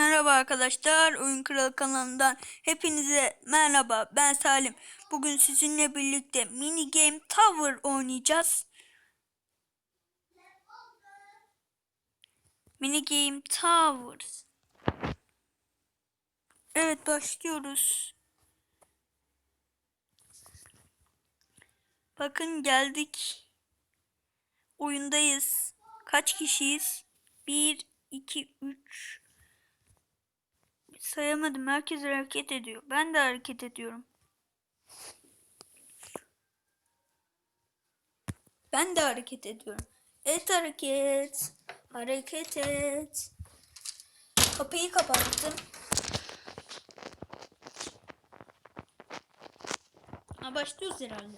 Merhaba arkadaşlar, Oyun Kralı kanalından hepinize merhaba. Ben Salim. Bugün sizinle birlikte mini game Tower oynayacağız. Mini game Towers. Evet başlıyoruz. Bakın geldik. Oyundayız. Kaç kişiyiz? 1, 2, 3, Sayamadım. Herkes hareket ediyor. Ben de hareket ediyorum. Ben de hareket ediyorum. Et hareket. Hareket et. Kapıyı kapattım. Ha, başlıyoruz herhalde.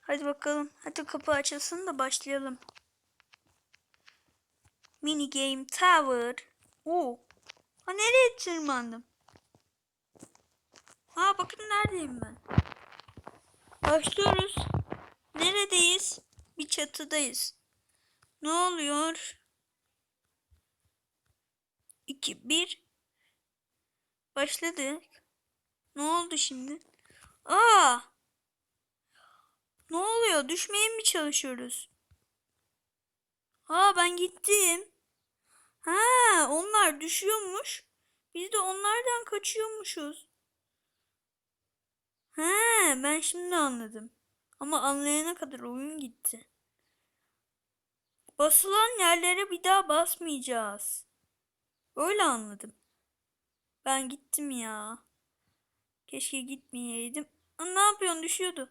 Hadi bakalım. Hadi kapı açılsın da başlayalım. Mini game tower. Oo. Ha nereye tırmandım? Ha bakın neredeyim ben. Başlıyoruz. Neredeyiz? Bir çatıdayız. Ne oluyor? 2 1 Başladık. Ne oldu şimdi? Aa! Ne oluyor? Düşmeye mi çalışıyoruz? Aa ben gittim. Ha, onlar düşüyormuş. Biz de onlardan kaçıyormuşuz. Ha, ben şimdi anladım. Ama anlayana kadar oyun gitti. Basılan yerlere bir daha basmayacağız. Öyle anladım. Ben gittim ya. Keşke gitmeyeydim. Ne yapıyorsun? Düşüyordu.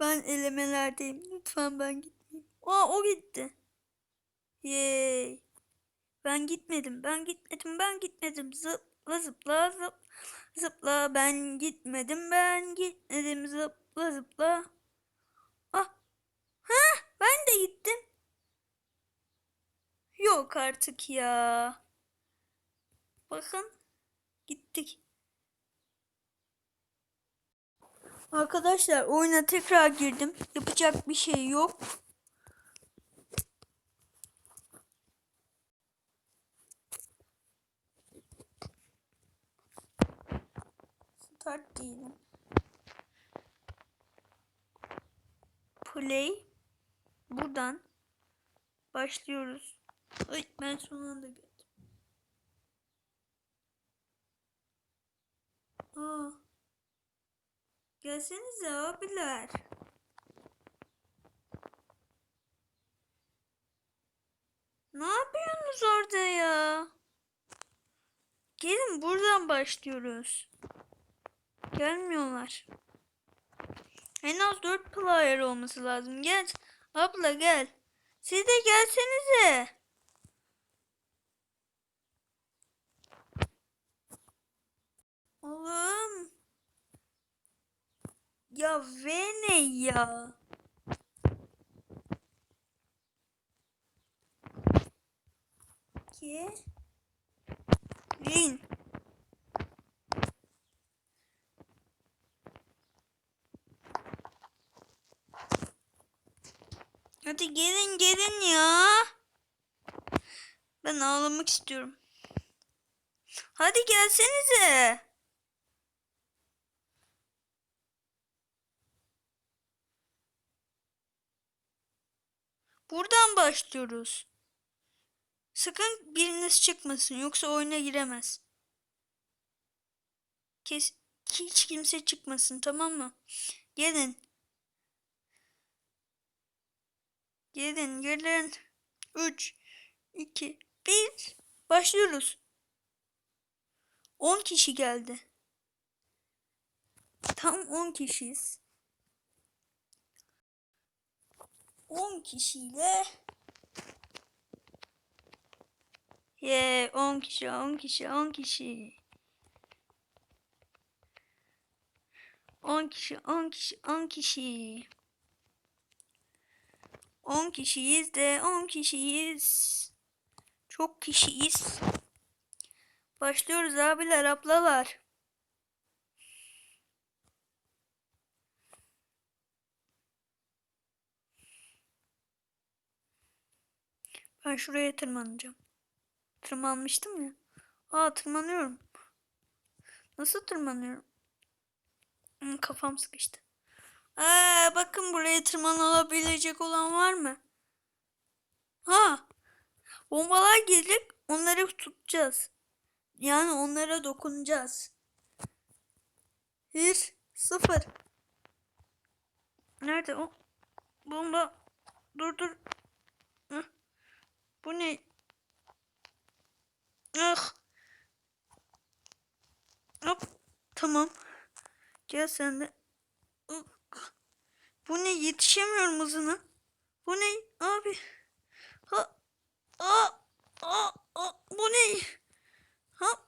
Ben elemelerdeyim. Lütfen ben gitmeyeyim. Aa o gitti. Yay. Ben gitmedim. Ben gitmedim. Ben gitmedim. Zıpla zıpla zıpla zıpla. Ben gitmedim. Ben gitmedim. Zıpla zıpla. Ah. Ha, ben de gittim. Yok artık ya. Bakın. Gittik. Arkadaşlar oyuna tekrar girdim. Yapacak bir şey yok. Start diyelim. Play. Buradan başlıyoruz. Ay ben son anda geldim. Aa. Gelsenize abiler. Ne yapıyorsunuz orada ya? Gelin buradan başlıyoruz. Gelmiyorlar. En az 4 player olması lazım. Gel. Abla gel. Siz de gelsenize. Oğlum. Ya ve ne ya? Ki Lin. Hadi gelin gelin ya. Ben ağlamak istiyorum. Hadi gelsenize. Buradan başlıyoruz. Sakın biriniz çıkmasın yoksa oyuna giremez. Kes hiç kimse çıkmasın tamam mı? Gelin. Gelin gelin. 3 2 1 Başlıyoruz. 10 kişi geldi. Tam 10 kişiyiz. 10 kişiyle Ye 10 kişi 10 kişi 10 kişi 10 kişi 10 kişi 10 kişi 10 kişiyiz de 10 kişiyiz. Çok kişiyiz. Başlıyoruz abiler ablalar. Ben şuraya tırmanacağım. Tırmanmıştım ya. Aa tırmanıyorum. Nasıl tırmanıyorum? Hmm, kafam sıkıştı. Aa, bakın buraya tırmanılabilecek olan var mı? Ha. Bombalar gelecek. Onları tutacağız. Yani onlara dokunacağız. Bir, sıfır. Nerede o? Bomba. Dur dur. Bu ne? Ah. Hop. Tamam. Gel sen de. Ih. Bu ne? Yetişemiyorum hızına. Bu ne? Abi. Ha. Aa. Aa. Aa. Bu ne? Hop.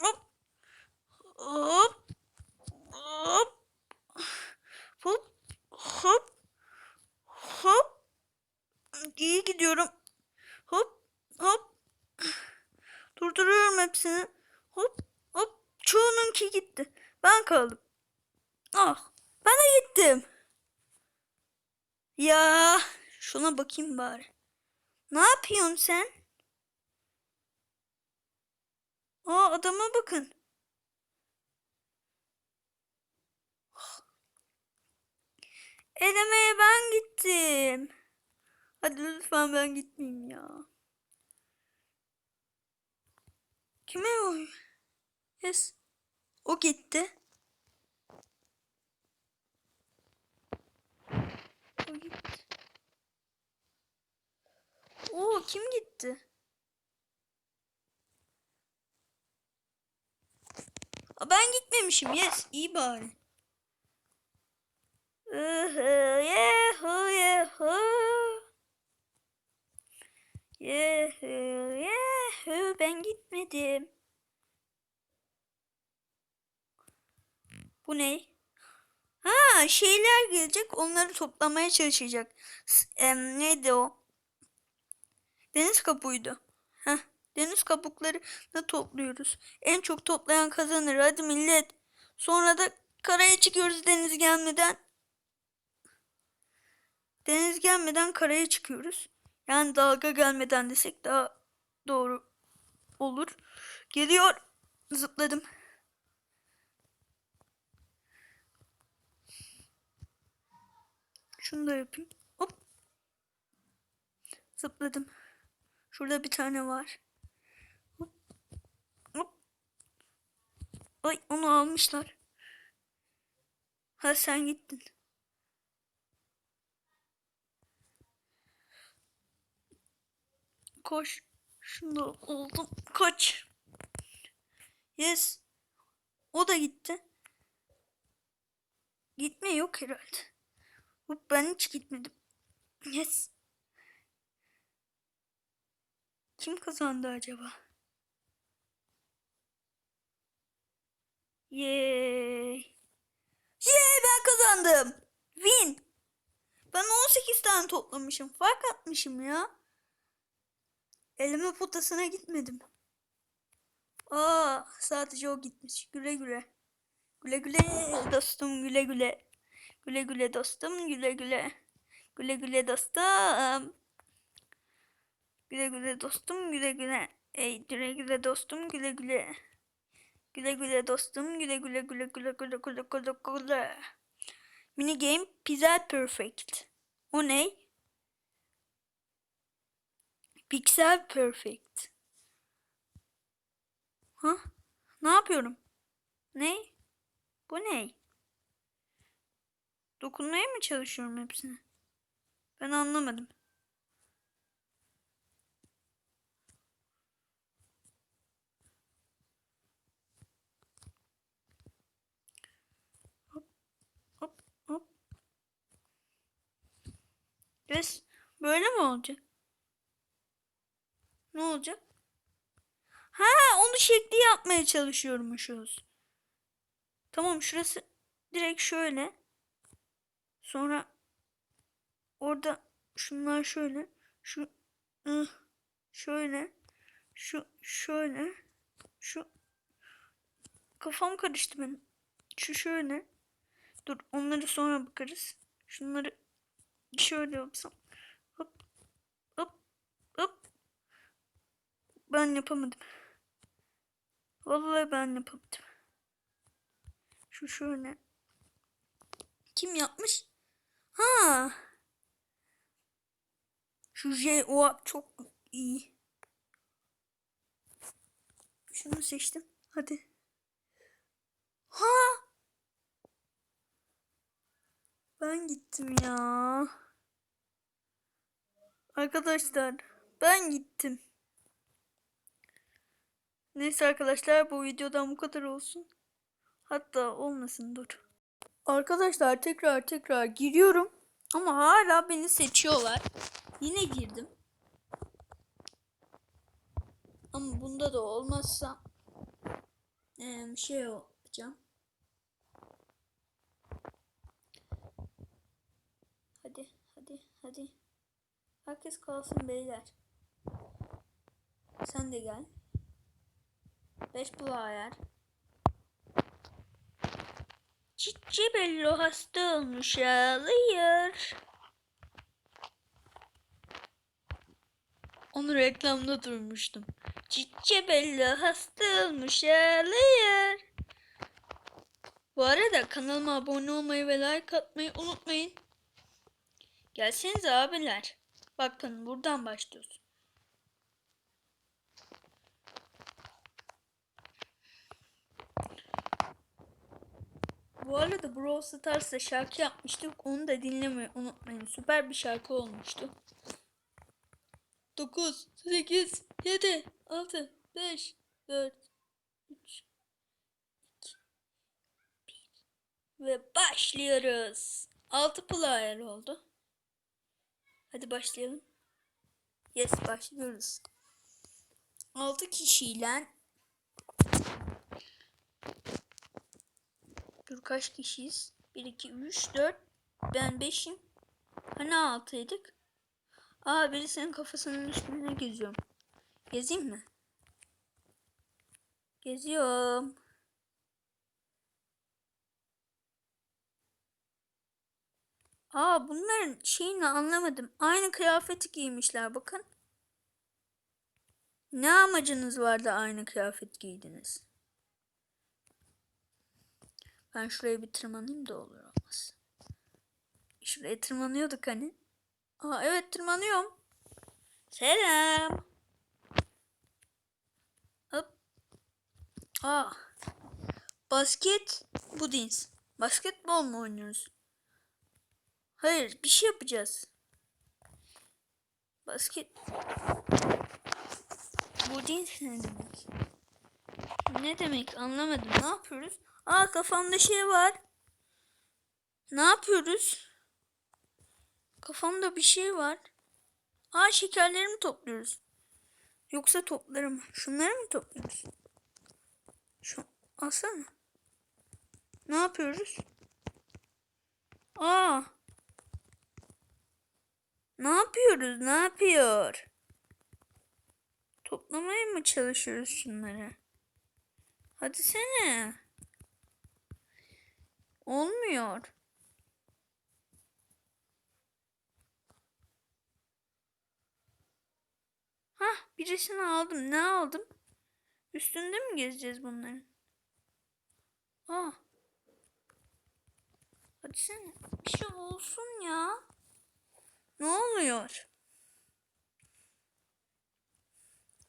Hop. Hop. Hop. Hop. Hop. İyi gidiyorum. Hop. Hop. Durduruyorum hepsini. Hop. Hop. Çoğununki gitti. Ben kaldım. Ah. Ben de gittim. Ya. Şuna bakayım bari. Ne yapıyorsun sen? Aa adama bakın. Elemeye ben gittim. Hadi lütfen ben gitmeyeyim ya. Kime o? Yes. O gitti. O gitti. Oo kim gitti? Aa, ben gitmemişim. Yes, iyi bari. Yehu, yehu. Yehu, yehu. Ben gitmedim. Bu ne? Ha şeyler gelecek. Onları toplamaya çalışacak. S- em, neydi o? Deniz kabuğuydu. Heh, deniz kabuklarını topluyoruz. En çok toplayan kazanır. Hadi millet. Sonra da karaya çıkıyoruz deniz gelmeden. Deniz gelmeden karaya çıkıyoruz. Yani dalga gelmeden desek daha doğru olur. Geliyor. Zıpladım. Şunu da yapayım. Hop. Zıpladım. Şurada bir tane var. Hop. Hop. Ay onu almışlar. Ha sen gittin. Koş. Şunu oldum. Kaç. Yes. O da gitti. Gitme yok herhalde. Hop ben hiç gitmedim. Yes. Kim kazandı acaba? Yay. Yay ben kazandım. Win. Ben 18 tane toplamışım. Fark atmışım ya. Eleme potasına gitmedim. Aa, sadece o gitmiş. Güle güle. Güle güle dostum güle güle. Güle güle dostum güle güle. Güle güle dostum. Güle güle dostum güle güle. Ey güle güle dostum güle güle. Güle güle dostum güle güle güle güle güle güle güle güle. Mini game Pixel Perfect. O ne? Pixel Perfect. Ha? Ne yapıyorum? Ne? Bu ne? Dokunmaya mı çalışıyorum hepsine? Ben anlamadım. Yes. Böyle mi olacak? Ne olacak? Ha, onu şekli yapmaya çalışıyormuşuz. Tamam, şurası direkt şöyle. Sonra orada şunlar şöyle. Şu şöyle. Şu şöyle. Şu kafam karıştı benim. Şu şöyle. Dur onları sonra bakarız. Şunları şöyle yapsam. Hop hop ben yapamadım. Vallahi ben yapamadım. Şu şöyle. Kim yapmış? Ha. Şu J o çok iyi. Şunu seçtim. Hadi. Ha. Ben gittim ya. Arkadaşlar ben gittim. Neyse arkadaşlar bu videodan bu kadar olsun. Hatta olmasın dur. Arkadaşlar tekrar tekrar giriyorum. Ama hala beni seçiyorlar. Yine girdim. Ama bunda da olmazsa eee, şey yapacağım. Hadi hadi. Herkes kalsın beyler. Sen de gel. Beş player. Cici bello hasta olmuş ağlıyor. Onu reklamda durmuştum. Cici bello hasta olmuş ağlıyor. Bu arada kanalıma abone olmayı ve like atmayı unutmayın. Gelsenize abiler. Bakın buradan başlıyoruz. Bu arada Brawl Stars'ta şarkı yapmıştık. Onu da dinlemeyi unutmayın. Süper bir şarkı olmuştu. 9, 8, 7, 6, 5, 4, 3, 2, 1 ve başlıyoruz. 6 player oldu. Hadi başlayalım. Yes başlıyoruz. 6 kişiyle Dur kaç kişiyiz? 1, 2, 3, 4. Ben 5'im. Hani 6'ydık? Aa birisinin kafasının üstüne geziyorum. Gezeyim mi? Geziyorum. Aa bunların şeyini anlamadım. Aynı kıyafeti giymişler bakın. Ne amacınız vardı aynı kıyafet giydiniz? Ben şuraya bir tırmanayım da olur olmaz. Şuraya tırmanıyorduk hani. Aa evet tırmanıyorum. Selam. Hop. Aa. Basket budins. Basketbol mu oynuyoruz? Hayır bir şey yapacağız. Basket. Budins ne demek? Ne demek anlamadım. Ne yapıyoruz? Aa kafamda şey var. Ne yapıyoruz? Kafamda bir şey var. Aa şekerleri mi topluyoruz? Yoksa toplarım. Şunları mı topluyoruz? Şu alsana. Ne yapıyoruz? Aa. Ne yapıyoruz? Ne yapıyor? Toplamaya mı çalışıyoruz şunları? Hadi sene. Olmuyor. Hah birisini aldım. Ne aldım? Üstünde mi gezeceğiz bunların? Aa. Hadi sen bir şey olsun ya. Ne oluyor?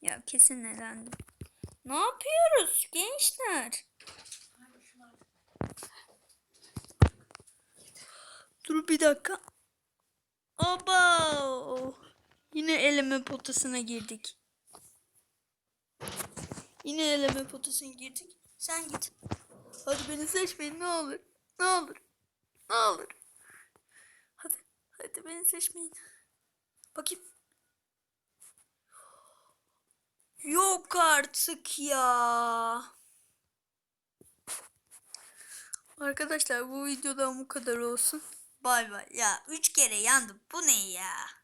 Ya kesin elendim. Ne yapıyoruz gençler? Dur bir dakika. Aba! Yine eleme potasına girdik. Yine eleme potasına girdik. Sen git. Hadi beni seçmeyin ne olur. Ne olur. Ne olur. Hadi. Beni seçmeyin. Bakayım. Yok artık ya. Arkadaşlar bu videodan bu kadar olsun. Bay bay. Ya üç kere yandım. Bu ne ya?